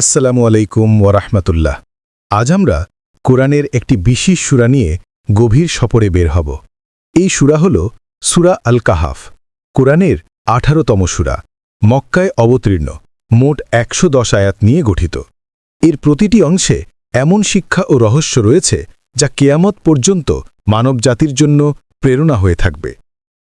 আসসালামু আলাইকুম ওরহমতুল্লাহ আজ আমরা কোরআনের একটি বিশেষ সুরা নিয়ে গভীর সফরে বের হব। এই সুরা হল সুরা আল কাহাফ কোরআনের আঠারোতম সুরা, মক্কায় অবতীর্ণ, মোট একশো দশ আয়াত নিয়ে গঠিত। এর প্রতিটি অংশে এমন শিক্ষা ও রহস্য রয়েছে যা কেয়ামত পর্যন্ত মানবজাতির জন্য প্রেরণা হয়ে থাকবে।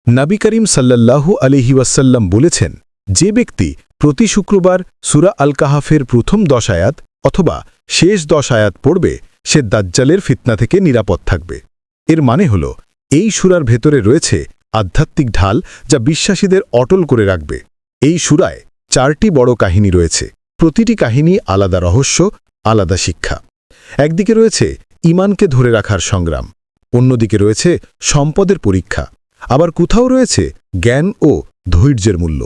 নাবি করিম সাল্লাল্লাহু আলিহি ওয়াসাল্লাম বলেছেন, যে ব্যক্তি প্রতি শুক্রবার সুরা আল কাহাফের প্রথম দশায়াত অথবা শেষ দশায়াত পড়বে সে দাজ্জালের ফিতনা থেকে নিরাপদ থাকবে। এর মানে হল, এই সুরার ভেতরে রয়েছে আধ্যাত্মিক ঢাল যা বিশ্বাসীদের অটল করে রাখবে। এই সুরায় চারটি বড় কাহিনী রয়েছে। প্রতিটি কাহিনী আলাদা রহস্য, আলাদা শিক্ষা। একদিকে রয়েছে ইমানকে ধরে রাখার সংগ্রাম। অন্যদিকে রয়েছে সম্পদের পরীক্ষা। আবার কোথাও রয়েছে জ্ঞান ও ধৈর্যের মূল্য।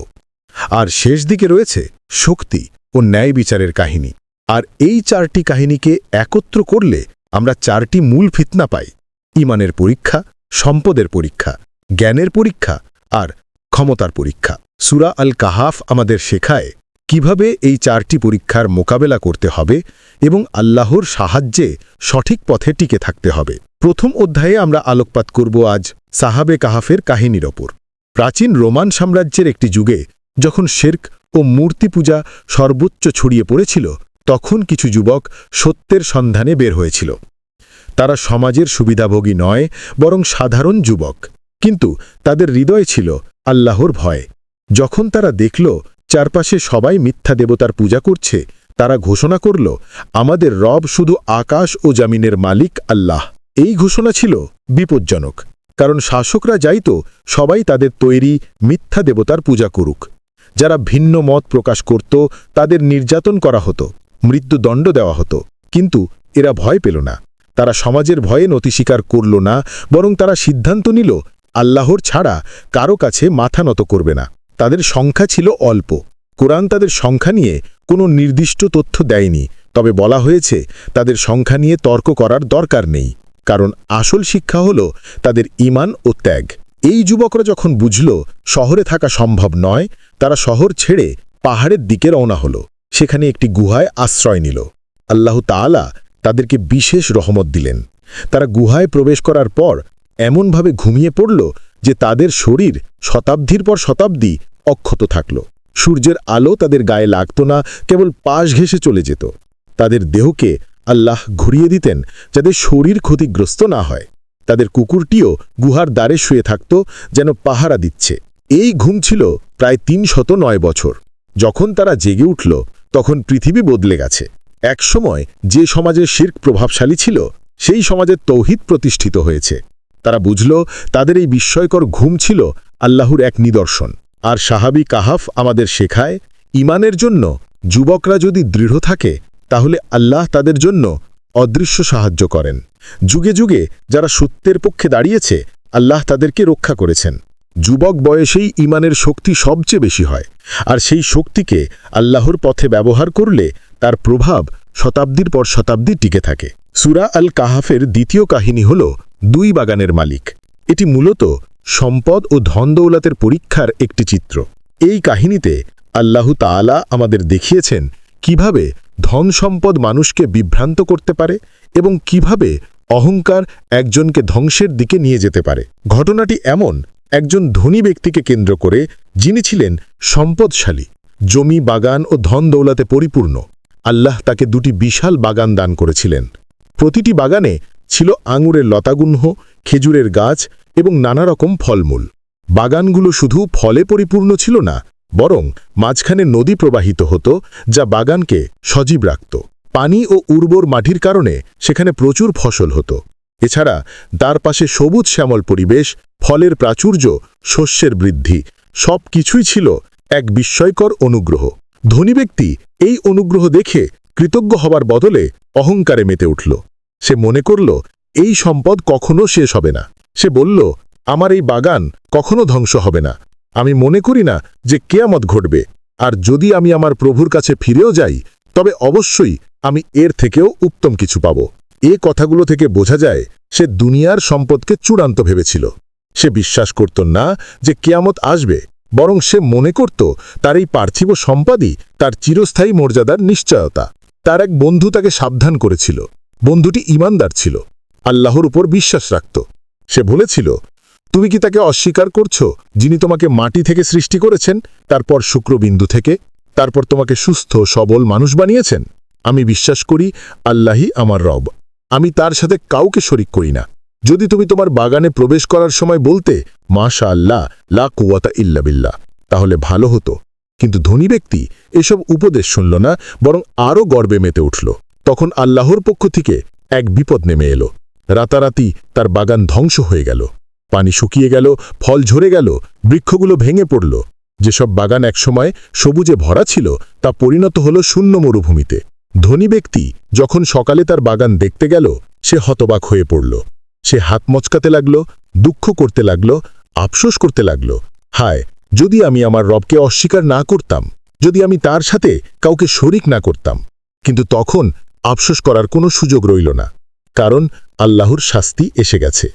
আর শেষ দিকে রয়েছে শক্তি ও ন্যায় বিচারের কাহিনী। আর এই চারটি কাহিনীকে একত্র করলে আমরা চারটি মূল ফিতনা পাই। ইমানের পরীক্ষা, সম্পদের পরীক্ষা, জ্ঞানের পরীক্ষা আর ক্ষমতার পরীক্ষা। সুরা আল কাহাফ আমাদের শেখায় কীভাবে এই চারটি পরীক্ষার মোকাবেলা করতে হবে এবং আল্লাহর সাহায্যে সঠিক পথে টিকে থাকতে হবে। প্রথম অধ্যায়ে আমরা আলোকপাত করব আজ সাহাবে কাহাফের কাহিনীর ওপর। প্রাচীন রোমান সাম্রাজ্যের একটি যুগে যখন শেরক ও মূর্তি পূজা সর্বোচ্চ ছড়িয়ে পড়েছিল, তখন কিছু যুবক সত্যের সন্ধানে বের হয়েছিল। তারা সমাজের সুবিধাভোগী নয়, বরং সাধারণ যুবক। কিন্তু তাদের হৃদয় ছিল আল্লাহর ভয়। যখন তারা দেখল চারপাশে সবাই মিথ্যা দেবতার পূজা করছে, তারা ঘোষণা করল, আমাদের রব শুধু আকাশ ও জামিনের মালিক আল্লাহ। এই ঘোষণা ছিল বিপজ্জনক, কারণ শাসকরা যাইত, সবাই তাদের তৈরি মিথ্যা দেবতার পূজা করুক। যারা ভিন্ন মত প্রকাশ করত, তাদের নির্যাতন করা হতো, মৃত্যুদণ্ড দেওয়া হতো। কিন্তু এরা ভয় পেল না। তারা সমাজের ভয়ে নতি স্বীকার করল না, বরং তারা সিদ্ধান্ত নিল, আল্লাহর ছাড়া কারও কাছে মাথা নত করবে না। তাদের সংখ্যা ছিল অল্প। কোরআন তাদের সংখ্যা নিয়ে কোনো নির্দিষ্ট তথ্য দেয়নি, তবে বলা হয়েছে, তাদের সংখ্যা নিয়ে তর্ক করার দরকার নেই, কারণ আসল শিক্ষা হল তাদের ইমান ও ত্যাগ। এই যুবকরা যখন বুঝল শহরে থাকা সম্ভব নয়, তারা শহর ছেড়ে পাহাড়ের দিকে রওনা হল। সেখানে একটি গুহায় আশ্রয় নিল। আল্লাহ তাআলা তাদেরকে বিশেষ রহমত দিলেন। তারা গুহায় প্রবেশ করার পর এমনভাবে ঘুমিয়ে পড়ল যে তাদের শরীর শতাব্দীর পর শতাব্দী অক্ষত থাকল। সূর্যের আলো তাদের গায়ে লাগত না, কেবল পাশ ঘেসে চলে যেত। তাদের দেহকে আল্লাহ ঘুরিয়ে দিতেন যাতে শরীর ক্ষতিগ্রস্ত না হয়। তাদের কুকুরটিও গুহার দ্বারে শুয়ে থাকত, যেন পাহারা দিচ্ছে। এই ঘুম ছিল প্রায় তিন শত নয় বছর। যখন তারা জেগে উঠল, তখন পৃথিবী বদলে গেছে। একসময় যে সমাজে শির্ক প্রভাবশালী ছিল, সেই সমাজের তৌহিদ প্রতিষ্ঠিত হয়েছে। তারা বুঝল, তাদের এই বিস্ময়কর ঘুম ছিল আল্লাহর এক নিদর্শন। আর সাহাবি কাহাফ আমাদের শেখায়, ইমানের জন্য যুবকরা যদি দৃঢ় থাকে, তাহলে আল্লাহ তাদের জন্য অদৃশ্য সাহায্য করেন। যুগে যুগে যারা সত্যের পক্ষে দাঁড়িয়েছে, আল্লাহ তাদেরকে রক্ষা করেছেন। যুবক বয়সেই ইমানের শক্তি সবচেয়ে বেশি হয়, আর সেই শক্তিকে আল্লাহর পথে ব্যবহার করলে তার প্রভাব শতাব্দীর পর শতাব্দী টিকে থাকে। সুরা আল কাহাফের দ্বিতীয় কাহিনী হল দুই বাগানের মালিক। এটি মূলত সম্পদ ও ধনদৌলতের পরীক্ষার একটি চিত্র। এই কাহিনীতে আল্লাহ তাআলা আমাদের দেখিয়েছেন কীভাবে ধন সম্পদ মানুষকে বিভ্রান্ত করতে পারে এবং কীভাবে অহংকার একজনকে ধ্বংসের দিকে নিয়ে যেতে পারে। ঘটনাটি এমন একজন ধনী ব্যক্তিকে কেন্দ্র করে যিনি ছিলেন সম্পদশালী। জমি, বাগান ও ধন দৌলতে পরিপূর্ণ। আল্লাহ তাকে দুটি বিশাল বাগান দান করেছিলেন। প্রতিটি বাগানে ছিল আঙুরের লতাগুণ্য খেজুরের গাছ এবং নানা রকম ফলমূল। বাগানগুলো শুধু ফলে পরিপূর্ণ ছিল না বরং মাঝখানে নদী প্রবাহিত হতো, যা বাগানকে সজীব রাখত। পানি ও উর্বর মাটির কারণে সেখানে প্রচুর ফসল হতো। এছাড়া তার পাশে সবুজ শ্যামল পরিবেশ, ফলের প্রাচুর্য, শস্যের বৃদ্ধি সব কিছুই ছিল এক বিস্ময়কর অনুগ্রহ। ধনী ব্যক্তি এই অনুগ্রহ দেখে কৃতজ্ঞ হবার বদলে অহংকারে মেতে উঠল। সে মনে করল, এই সম্পদ কখনো শেষ হবে না। সে বলল, আমার এই বাগান কখনো ধ্বংস হবে না। আমি মনে করি না যে কেয়ামত ঘটবে। আর যদি আমি আমার প্রভুর কাছে ফিরেও যাই, তবে অবশ্যই আমি এর থেকেও উত্তম কিছু পাব। এ কথাগুলো থেকে বোঝা যায়, সে দুনিয়ার সম্পদকে চূড়ান্ত ভেবেছিল। সে বিশ্বাস করত না যে কেয়ামত আসবে, বরং সে মনে করত তার এই পার্থিব সম্পাদই তার চিরস্থায়ী মর্যাদার নিশ্চয়তা। তার এক বন্ধু তাকে সাবধান করেছিল। বন্ধুটি ইমানদার ছিল। আল্লাহর উপর বিশ্বাস রাখত। সে বলেছিল তুমি কি তাকে অস্বীকার করছ? যিনি তোমাকে মাটি থেকে সৃষ্টি করেছেন, তারপর শুক্রবিন্দু থেকে, তারপর তোমাকে সুস্থ, সবল মানুষ বানিয়েছেন। আমি বিশ্বাস করি আল্লাহি আমার রব। আমি তার সাথে কাউকে শরিক করি না। যদি তুমি তোমার বাগানে প্রবেশ করার সময় বলতে মাশা আল্লাহ লা কুয়াতা ইল্লা বিল্লাহ তাহলে ভালো হতো। কিন্তু ধনী ব্যক্তি এসব উপদেশ শুনল না, বরং আরও গর্বে মেতে উঠল। তখন আল্লাহর পক্ষ থেকে এক বিপদ নেমে এলো। রাতারাতি তার বাগান ধ্বংস হয়ে গেল। পানি শুকিয়ে গেল, ফল ঝরে গেল, বৃক্ষগুলো ভেঙে পড়ল। যেসব বাগান একসময় সবুজে ভরা ছিল, তা পরিণত হল শূন্য মরুভূমিতে। ধনী ব্যক্তি যখন সকালে তার বাগান দেখতে গেল, সে হতবাক হয়ে পড়ল। সে হাত মচকাতে লাগল, দুঃখ করতে লাগল, আফসোস করতে লাগল। হায়, যদি আমি আমার রবকে অস্বীকার না করতাম, যদি আমি তার সাথে কাউকে শরিক না করতাম। কিন্তু তখন আফসোস করার কোনো সুযোগ রইল না, কারণ আল্লাহর শাস্তি এসে গেছে।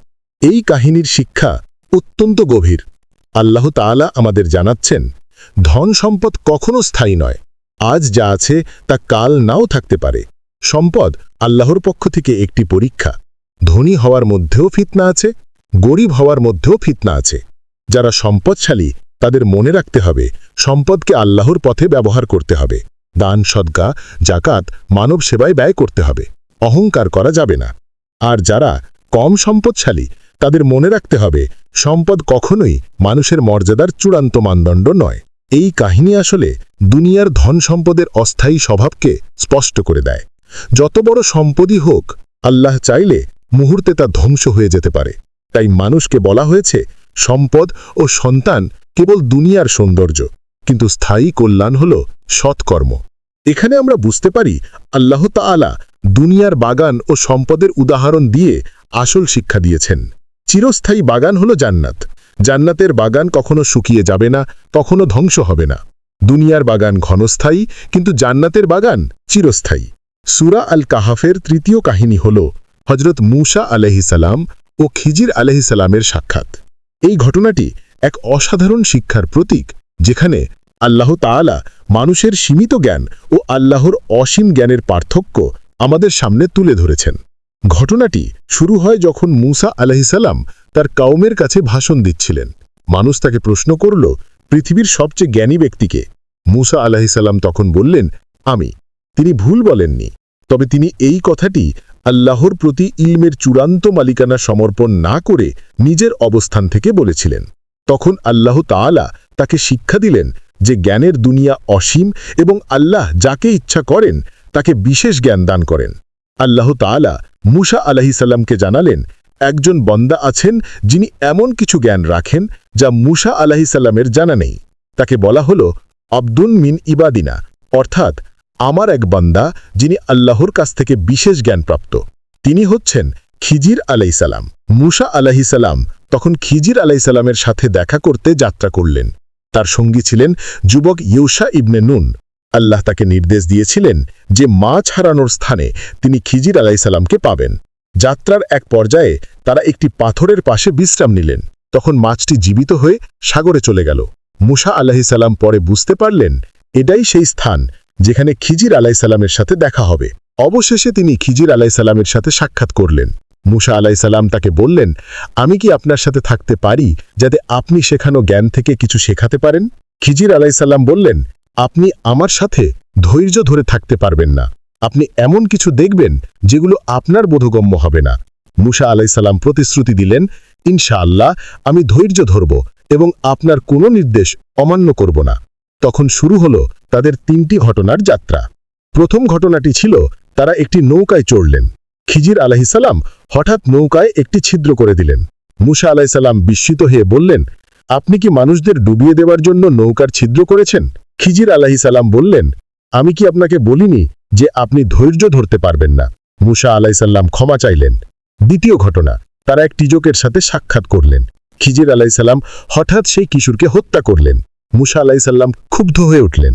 এই কাহিনীর শিক্ষা অত্যন্ত গভীর। আল্লাহ তাআলা আমাদের জানাচ্ছেন, ধন সম্পদ কখনো স্থায়ী নয়। আজ যা আছে তা কাল নাও থাকতে পারে। সম্পদ আল্লাহর পক্ষ থেকে একটি পরীক্ষা। ধনী হওয়ার মধ্যেও ফিতনা আছে, গরিব হওয়ার মধ্যেও ফিতনা আছে। যারা সম্পদশালী, তাদের মনে রাখতে হবে, সম্পদকে আল্লাহর পথে ব্যবহার করতে হবে। দান সদ্গা জাকাত মানব সেবায় ব্যয় করতে হবে। অহংকার করা যাবে না। আর যারা কম সম্পদশালী তাদের মনে রাখতে হবে, সম্পদ কখনোই মানুষের মর্যাদার চূড়ান্ত মানদণ্ড নয়। এই কাহিনী আসলে দুনিয়ার ধন সম্পদের অস্থায়ী স্বভাবকে স্পষ্ট করে দেয়। যত বড় সম্পদই হোক, আল্লাহ চাইলে মুহূর্তে তা ধ্বংস হয়ে যেতে পারে। তাই মানুষকে বলা হয়েছে, সম্পদ ও সন্তান কেবল দুনিয়ার সৌন্দর্য, কিন্তু স্থায়ী কল্যাণ হল সৎকর্ম। এখানে আমরা বুঝতে পারি, আল্লাহ তাআলা দুনিয়ার বাগান ও সম্পদের উদাহরণ দিয়ে আসল শিক্ষা দিয়েছেন। চিরস্থায়ী বাগান হল জান্নাত। জান্নাতের বাগান কখনো শুকিয়ে যাবে না, কখনো ধ্বংস হবে না। দুনিয়ার বাগান ঘনস্থায়ী, কিন্তু জান্নাতের বাগান চিরস্থায়ী। সুরা আল কাহাফের তৃতীয় কাহিনী হল হজরত মুসা আলহিসাল্লাম ও খিজির আলহিসাল্লামের সাক্ষাৎ। এই ঘটনাটি এক অসাধারণ শিক্ষার প্রতীক, যেখানে আল্লাহ তাআলা মানুষের সীমিত জ্ঞান ও আল্লাহর অসীম জ্ঞানের পার্থক্য আমাদের সামনে তুলে ধরেছেন। ঘটনাটি শুরু হয় যখন মুসা আলহিসাল্লাম তার কাউমের কাছে ভাষণ দিচ্ছিলেন। মানুষ তাকে প্রশ্ন করল, পৃথিবীর সবচেয়ে জ্ঞানী ব্যক্তিকে? মুসা আলাহিসাল্লাম তখন বললেন, আমি। তিনি ভুল বলেননি। তবে তিনি এই কথাটি আল্লাহর প্রতি ইলমের চূড়ান্ত মালিকানা সমর্পণ না করে নিজের অবস্থান থেকে বলেছিলেন। তখন আল্লাহ তাআলা তাকে শিক্ষা দিলেন যে জ্ঞানের দুনিয়া অসীম এবং আল্লাহ যাকে ইচ্ছা করেন তাকে বিশেষ জ্ঞান দান করেন। আল্লাহ তাআলা মুসা আলাহিসাল্লামকে জানালেন, একজন বন্দা আছেন যিনি এমন কিছু জ্ঞান রাখেন যা মুসা আলাহিসাল্লামের জানা নেই। তাকে বলা হল, আব্দুন মিন ইবাদিনা, অর্থাৎ আমার এক বান্দা যিনি আল্লাহর কাছ থেকে বিশেষ জ্ঞানপ্রাপ্ত তিনি হচ্ছেন খিজির আলাইসালাম মুসা আলাহিসাল্লাম তখন খিজির আলাইসাল্লামের সাথে দেখা করতে যাত্রা করলেন। তার সঙ্গী ছিলেন যুবক ইউসা ইবনে নুন। আল্লাহ তাকে নির্দেশ দিয়েছিলেন যে মাছ হারানোর স্থানে তিনি খিজির আলাইসাল্লামকে পাবেন। যাত্রার এক পর্যায়ে তারা একটি পাথরের পাশে বিশ্রাম নিলেন। তখন মাছটি জীবিত হয়ে সাগরে চলে গেল। মুসা আলাহিসাল্লাম পরে বুঝতে পারলেন, এটাই সেই স্থান যেখানে খিজির আলাইসাল্লামের সাথে দেখা হবে। অবশেষে তিনি খিজির আলাইসাল্লামের সাথে সাক্ষাৎ করলেন। মুসা আলাইসাল্লাম তাকে বললেন, আমি কি আপনার সাথে থাকতে পারি যাতে আপনি শেখানো জ্ঞান থেকে কিছু শেখাতে পারেন? খিজির আলাইসাল্লাম বললেন আপনি আমার সাথে ধৈর্য ধরে থাকতে পারবেন না। আপনি এমন কিছু দেখবেন যেগুলো আপনার বোধগম্য হবে না। মুসা আলাইসাল্লাম প্রতিশ্রুতি দিলেন, ইনশাআল্লাহ, আমি ধৈর্য ধরব এবং আপনার কোনো নির্দেশ অমান্য করব না। তখন শুরু হলো তাদের তিনটি ঘটনার যাত্রা। প্রথম ঘটনাটি ছিল, তারা একটি নৌকায় চড়লেন। খিজির আলাহিসাল্লাম হঠাৎ নৌকায় একটি ছিদ্র করে দিলেন। মুসা আলাহিসাল্লাম বিস্মিত হয়ে বললেন, আপনি কি মানুষদের ডুবিয়ে দেওয়ার জন্য নৌকার ছিদ্র করেছেন? খিজির আলাহিসাল্লাম বললেন, আমি কি আপনাকে বলিনি যে আপনি ধৈর্য ধরতে পারবেন না? মুসা আলাইসাল্লাম ক্ষমা চাইলেন। দ্বিতীয় ঘটনা, তারা এক টিজকের সাথে সাক্ষাৎ করলেন। খিজির আলাইসাল্লাম হঠাৎ সেই কিশোরকে হত্যা করলেন। মুসা আলাইসাল্লাম ক্ষুব্ধ হয়ে উঠলেন।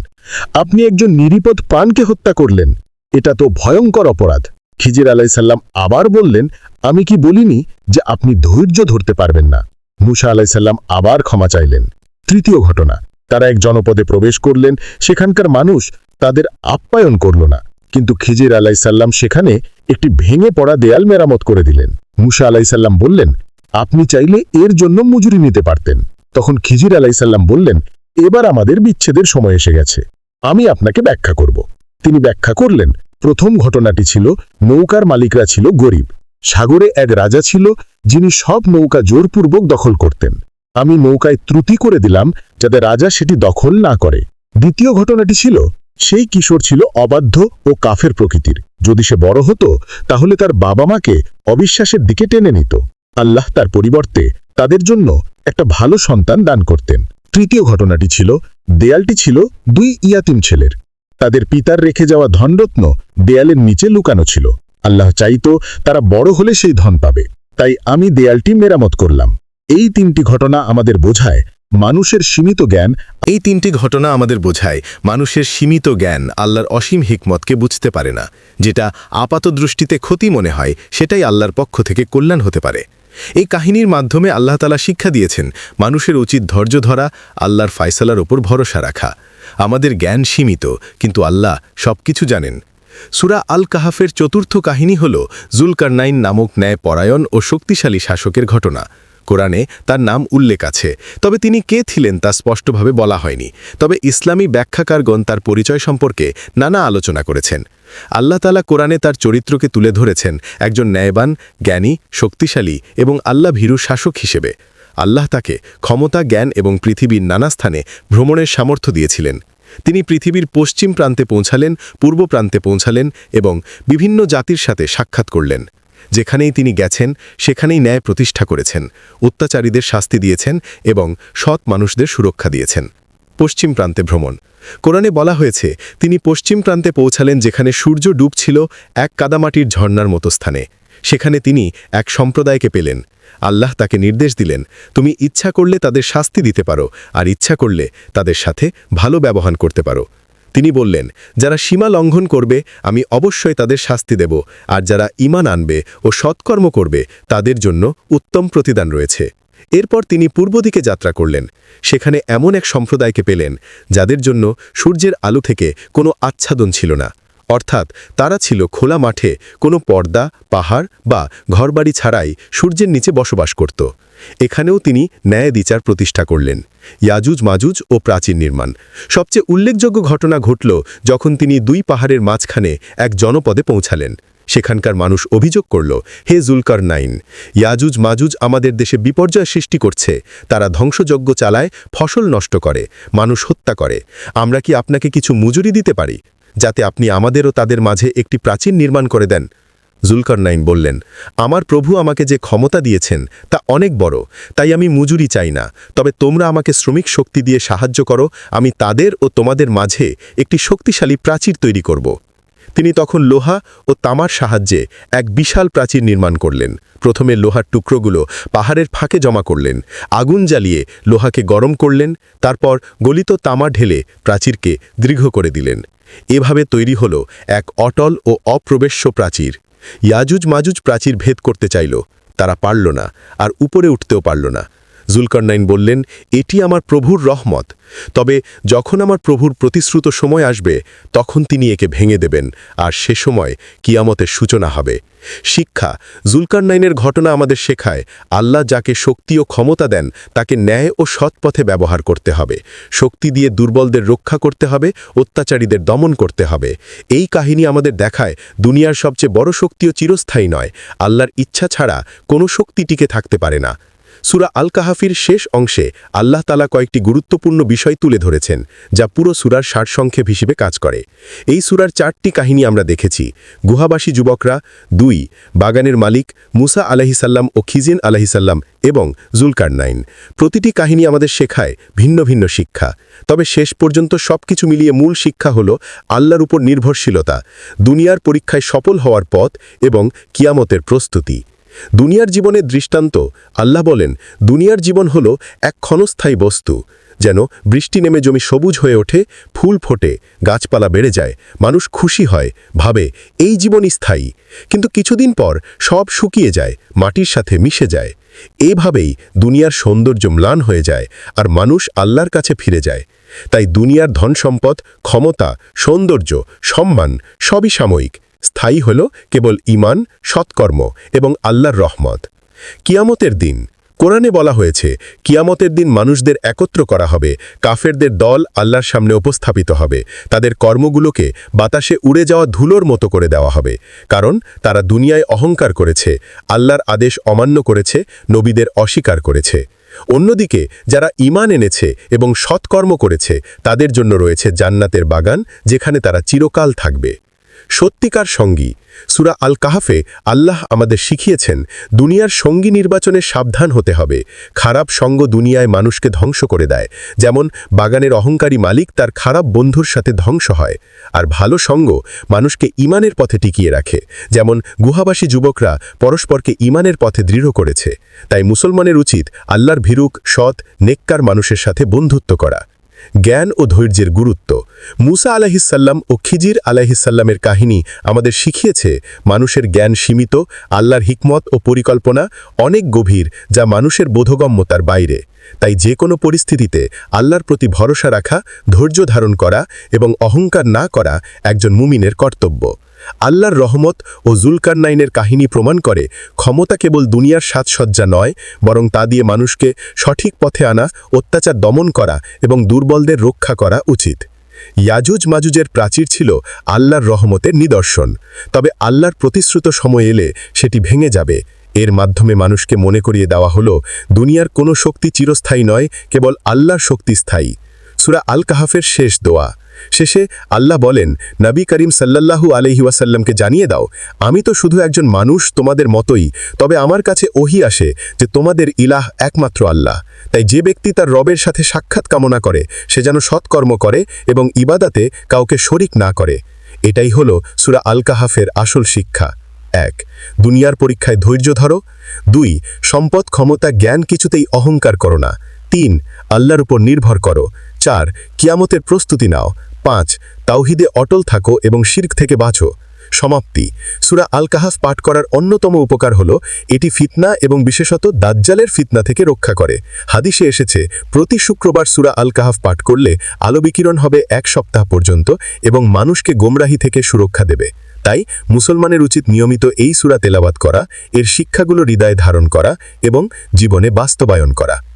আপনি একজন নিরিপদ পানকে হত্যা করলেন? এটা তো ভয়ঙ্কর অপরাধ। খিজির আলাইসাল্লাম আবার বললেন, আমি কি বলিনি যে আপনি ধৈর্য ধরতে পারবেন না? মুসা আলাইসাল্লাম আবার ক্ষমা চাইলেন। তৃতীয় ঘটনা তারা এক জনপদে প্রবেশ করলেন। সেখানকার মানুষ তাদের আপ্যায়ন করল না। কিন্তু খিজির আলাইসাল্লাম সেখানে একটি ভেঙে পড়া দেয়াল মেরামত করে দিলেন। মুসা আলাইসাল্লাম বললেন, আপনি চাইলে এর জন্য মজুরি নিতে পারতেন। তখন খিজির আলাইসাল্লাম বললেন, এবার আমাদের বিচ্ছেদের সময় এসে গেছে। আমি আপনাকে ব্যাখ্যা করব। তিনি ব্যাখ্যা করলেন, প্রথম ঘটনাটি ছিল, নৌকার মালিকরা ছিল গরিব। সাগরে এক রাজা ছিল, যিনি সব নৌকা জোরপূর্বক দখল করতেন। আমি নৌকায় ত্রুটি করে দিলাম যাতে রাজা সেটি দখল না করে। দ্বিতীয় ঘটনাটি ছিল, সেই কিশোর ছিল অবাধ্য ও কাফের প্রকৃতির। যদি সে বড় হতো, তাহলে তার বাবা মাকে অবিশ্বাসের দিকে টেনে নিত। আল্লাহ তার পরিবর্তে তাদের জন্য একটা ভালো সন্তান দান করতেন। তৃতীয় ঘটনাটি ছিল, দেয়ালটি ছিল দুই ইয়াতিম ছেলের। তাদের পিতার রেখে যাওয়া ধনরত্ন দেয়ালের নিচে লুকানো ছিল। আল্লাহ চাইতো তারা বড় হলে সেই ধন পাবে। তাই আমি দেয়ালটি মেরামত করলাম। এই তিনটি ঘটনা আমাদের বোঝায়। মানুষের সীমিত জ্ঞান এই তিনটি ঘটনা আমাদের বোঝায়। মানুষের সীমিত জ্ঞান আল্লাহর অসীম হিকমতকে বুঝতে পারে না। যেটা আপাত দৃষ্টিতে ক্ষতি মনে হয়, সেটাই আল্লাহর পক্ষ থেকে কল্যাণ হতে পারে। এই কাহিনীর মাধ্যমে আল্লাহ তালা শিক্ষা দিয়েছেন, মানুষের উচিত ধৈর্য ধরা, আল্লাহর ফায়সালার ওপর ভরসা রাখা। আমাদের জ্ঞান সীমিত, কিন্তু আল্লাহ সবকিছু জানেন। সুরা আল কাহাফের চতুর্থ কাহিনী হল জুলকারনাইন নামক ন্যায় পরায়ণ ও শক্তিশালী শাসকের ঘটনা। কোরআনে তার নাম উল্লেখ আছে। তবে তিনি কে ছিলেন তা স্পষ্টভাবে বলা হয়নি। তবে ইসলামী ব্যাখ্যাকারগণ তার পরিচয় সম্পর্কে নানা আলোচনা করেছেন। আল্লাহ তালা কোরআনে তার চরিত্রকে তুলে ধরেছেন একজন ন্যায়বান, জ্ঞানী, শক্তিশালী এবং আল্লাহ ভীরু শাসক হিসেবে। আল্লাহ তাকে ক্ষমতা, জ্ঞান এবং পৃথিবীর নানা স্থানে ভ্রমণের সামর্থ্য দিয়েছিলেন। তিনি পৃথিবীর পশ্চিম প্রান্তে পৌঁছালেন, পূর্ব প্রান্তে পৌঁছালেন এবং বিভিন্ন জাতির সাথে সাক্ষাৎ করলেন। যেখানেই তিনি গেছেন, সেখানেই ন্যায় প্রতিষ্ঠা করেছেন, অত্যাচারীদের শাস্তি দিয়েছেন এবং সৎ মানুষদের সুরক্ষা দিয়েছেন। পশ্চিম প্রান্তে ভ্রমণ। কোরআনে বলা হয়েছে, তিনি পশ্চিম প্রান্তে পৌঁছালেন যেখানে সূর্য ডুবছিল এক কাদামাটির ঝর্ণার মতো স্থানে। সেখানে তিনি এক সম্প্রদায়কে পেলেন। আল্লাহ তাকে নির্দেশ দিলেন, তুমি ইচ্ছা করলে তাদের শাস্তি দিতে পারো, আর ইচ্ছা করলে তাদের সাথে ভালো ব্যবহার করতে পারো। তিনি বললেন, যারা সীমা লঙ্ঘন করবে, আমি অবশ্যই তাদের শাস্তি দেব, আর যারা ইমান আনবে ও সৎকর্ম করবে, তাদের জন্য উত্তম প্রতিদান রয়েছে। এরপর তিনি পূর্ব দিকে যাত্রা করলেন। সেখানে এমন এক সম্প্রদায়কে পেলেন, যাদের জন্য সূর্যের আলো থেকে কোনো আচ্ছাদন ছিল না। অর্থাৎ তারা ছিল খোলা মাঠে কোনো পর্দা, পাহাড় বা ঘরবাড়ি ছাড়াই সূর্যের নিচে বসবাস করত। এখানেও তিনি ন্যায় বিচার প্রতিষ্ঠা করলেন। ইয়াজুজ মাজুজ ও প্রাচীন নির্মাণ। সবচেয়ে উল্লেখযোগ্য ঘটনা ঘটল যখন তিনি দুই পাহাড়ের মাঝখানে এক জনপদে পৌঁছালেন। সেখানকার মানুষ অভিযোগ করল, হে জুলকার নাইন, ইয়াজুজ মাজুজ আমাদের দেশে বিপর্যয় সৃষ্টি করছে। তারা ধ্বংসযজ্ঞ চালায়, ফসল নষ্ট করে, মানুষ হত্যা করে। আমরা কি আপনাকে কিছু মজুরি দিতে পারি? যাতে আপনি আমাদেরও তাদের মাঝে একটি প্রাচীন নির্মাণ করে দেন। জুলকারনাইন বললেন, আমার প্রভু আমাকে যে ক্ষমতা দিয়েছেন তা অনেক বড়, তাই আমি মজুরি চাই না। তবে তোমরা আমাকে শ্রমিক শক্তি দিয়ে সাহায্য করো, আমি তাদের ও তোমাদের মাঝে একটি শক্তিশালী প্রাচীর তৈরি করব। তিনি তখন লোহা ও তামার সাহায্যে এক বিশাল প্রাচীর নির্মাণ করলেন। প্রথমে লোহার টুকরোগুলো পাহাড়ের ফাঁকে জমা করলেন, আগুন জ্বালিয়ে লোহাকে গরম করলেন, তারপর গলিত তামা ঢেলে প্রাচীরকে দীর্ঘ করে দিলেন। এভাবে তৈরি হল এক অটল ও অপ্রবেশ্য প্রাচীর। ইয়াজুজ মাজুজ প্রাচীর ভেদ করতে চাইল তারা পারল না আর উপরে উঠতেও পারল না। জুলকারনাইন বললেন, এটি আমার প্রভুর রহমত। তবে যখন আমার প্রভুর প্রতিশ্রুত সময় আসবে, তখন তিনি একে ভেঙে দেবেন, আর সে সময় কিয়ামতের সূচনা হবে। শিক্ষা, জুলকারনাইনের ঘটনা আমাদের শেখায়, আল্লাহ যাকে শক্তি ও ক্ষমতা দেন, তাকে ন্যায় ও সৎ পথে ব্যবহার করতে হবে। শক্তি দিয়ে দুর্বলদের রক্ষা করতে হবে, অত্যাচারীদের দমন করতে হবে। এই কাহিনী আমাদের দেখায়, দুনিয়ার সবচেয়ে বড় শক্তিও চিরস্থায়ী নয়। আল্লাহর ইচ্ছা ছাড়া কোনো শক্তি টিকে থাকতে পারে না। সুরা আল কাহাফির শেষ অংশে আল্লাহ তালা কয়েকটি গুরুত্বপূর্ণ বিষয় তুলে ধরেছেন, যা পুরো সুরার সারসংক্ষেপ হিসেবে কাজ করে। এই সুরার চারটি কাহিনী আমরা দেখেছি। গুহাবাসী যুবকরা, দুই, বাগানের মালিক মুসা আলাহিসাল্লাম ও খিজিন আলাহিসাল্লাম এবং জুলকার নাইন প্রতিটি কাহিনী আমাদের শেখায় ভিন্ন ভিন্ন শিক্ষা। তবে শেষ পর্যন্ত সবকিছু মিলিয়ে মূল শিক্ষা হল আল্লাহর উপর নির্ভরশীলতা, দুনিয়ার পরীক্ষায় সফল হওয়ার পথ এবং কিয়ামতের প্রস্তুতি। দুনিয়ার জীবনের দৃষ্টান্ত। আল্লাহ বলেন, দুনিয়ার জীবন হল এক ক্ষণস্থায়ী বস্তু, যেন বৃষ্টি নেমে জমি সবুজ হয়ে ওঠে, ফুল ফোটে, গাছপালা বেড়ে যায়, মানুষ খুশি হয়, ভাবে, এই জীবনই স্থায়ী। কিন্তু কিছুদিন পর সব শুকিয়ে যায়, মাটির সাথে মিশে যায়। এভাবেই দুনিয়ার সৌন্দর্য ম্লান হয়ে যায় আর মানুষ আল্লাহর কাছে ফিরে যায়। তাই দুনিয়ার ধন সম্পদ ক্ষমতা, সৌন্দর্য, সম্মান সবই সাময়িক। স্থায়ী হল কেবল ইমান সৎকর্ম এবং আল্লাহর রহমত। কিয়ামতের দিন, কোরআনে বলা হয়েছে, কিয়ামতের দিন মানুষদের একত্র করা হবে, কাফেরদের দল আল্লাহর সামনে উপস্থাপিত হবে, তাদের কর্মগুলোকে বাতাসে উড়ে যাওয়া ধুলোর মতো করে দেওয়া হবে, কারণ তারা দুনিয়ায় অহংকার করেছে, আল্লাহর আদেশ অমান্য করেছে, নবীদের অস্বীকার করেছে। অন্যদিকে, যারা ইমান এনেছে এবং সৎকর্ম করেছে, তাদের জন্য রয়েছে জান্নাতের বাগান, যেখানে তারা চিরকাল থাকবে। সত্যিকার সঙ্গী। সুরা আল কাহাফে আল্লাহ আমাদের শিখিয়েছেন, দুনিয়ার সঙ্গী নির্বাচনে সাবধান হতে হবে। খারাপ সঙ্গ দুনিয়ায় মানুষকে ধ্বংস করে দেয়। যেমন, বাগানের অহংকারী মালিক তার খারাপ বন্ধুর সাথে ধ্বংস হয়। আর ভালো সঙ্গ মানুষকে ইমানের পথে টিকিয়ে রাখে। যেমন, গুহাবাসী যুবকরা পরস্পরকে ইমানের পথে দৃঢ় করেছে। তাই মুসলমানের উচিত আল্লাহর ভীরুক, সৎ, নেককার মানুষের সাথে বন্ধুত্ব করা। জ্ঞান ও ধৈর্যের গুরুত্ব। মুসা আলাহিসাল্লাম ও খিজির আলাহিসাল্লামের কাহিনী আমাদের শিখিয়েছে মানুষের জ্ঞান সীমিত, আল্লাহর হিকমত ও পরিকল্পনা অনেক গভীর যা মানুষের বোধগম্যতার বাইরে। তাই যে কোনো পরিস্থিতিতে আল্লাহর প্রতি ভরসা রাখা, ধৈর্য ধারণ করা এবং অহংকার না করা একজন মুমিনের কর্তব্য। আল্লাহর রহমত ও জুলকারনাইনের কাহিনী প্রমাণ করে, ক্ষমতা কেবল দুনিয়ার সাজসজ্জা নয়, বরং তা দিয়ে মানুষকে সঠিক পথে আনা, অত্যাচার দমন করা এবং দুর্বলদের রক্ষা করা উচিত। ইয়াজুজ মাজুজের প্রাচীর ছিল আল্লাহর রহমতের নিদর্শন। তবে আল্লাহর প্রতিশ্রুত সময় এলে সেটি ভেঙে যাবে। এর মাধ্যমে মানুষকে মনে করিয়ে দেওয়া হলো, দুনিয়ার কোনো শক্তি চিরস্থায়ী নয়, কেবল আল্লাহর শক্তি স্থায়ী। সুরা আল কাহাফের শেষ দোয়া। শেষে আল্লাহ বলেন, নবী করিম সাল্লাল্লাহু আলহি ওয়াসাল্লামকে জানিয়ে দাও, আমি তো শুধু একজন মানুষ তোমাদের মতোই, তবে আমার কাছে ওহি আসে যে তোমাদের ইলাহ একমাত্র আল্লাহ। তাই যে ব্যক্তি তার রবের সাথে সাক্ষাৎ কামনা করে, সে যেন সৎকর্ম করে এবং ইবাদাতে কাউকে শরিক না করে। এটাই হল সুরা আল কাহাফের আসল শিক্ষা। এক, দুনিয়ার পরীক্ষায় ধৈর্য ধরো। দুই, সম্পদ, ক্ষমতা, জ্ঞান কিছুতেই অহংকার করো না। তিন, আল্লাহর উপর নির্ভর করো। চার, কিয়ামতের প্রস্তুতি নাও। পাঁচ, তাওহিদে অটল থাকো এবং শির্ক থেকে বাঁচো। সমাপ্তি। সুরা আল কাহাফ পাঠ করার অন্যতম উপকার হল, এটি ফিতনা এবং বিশেষত দাজ্জালের ফিতনা থেকে রক্ষা করে। হাদিসে এসেছে, প্রতি শুক্রবার সুরা আল কাহাফ পাঠ করলে আলো বিকিরণ হবে এক সপ্তাহ পর্যন্ত এবং মানুষকে গোমরাহি থেকে সুরক্ষা দেবে। তাই মুসলমানের উচিত নিয়মিত এই সুরা তেলাবাত করা, এর শিক্ষাগুলো হৃদয়ে ধারণ করা এবং জীবনে বাস্তবায়ন করা।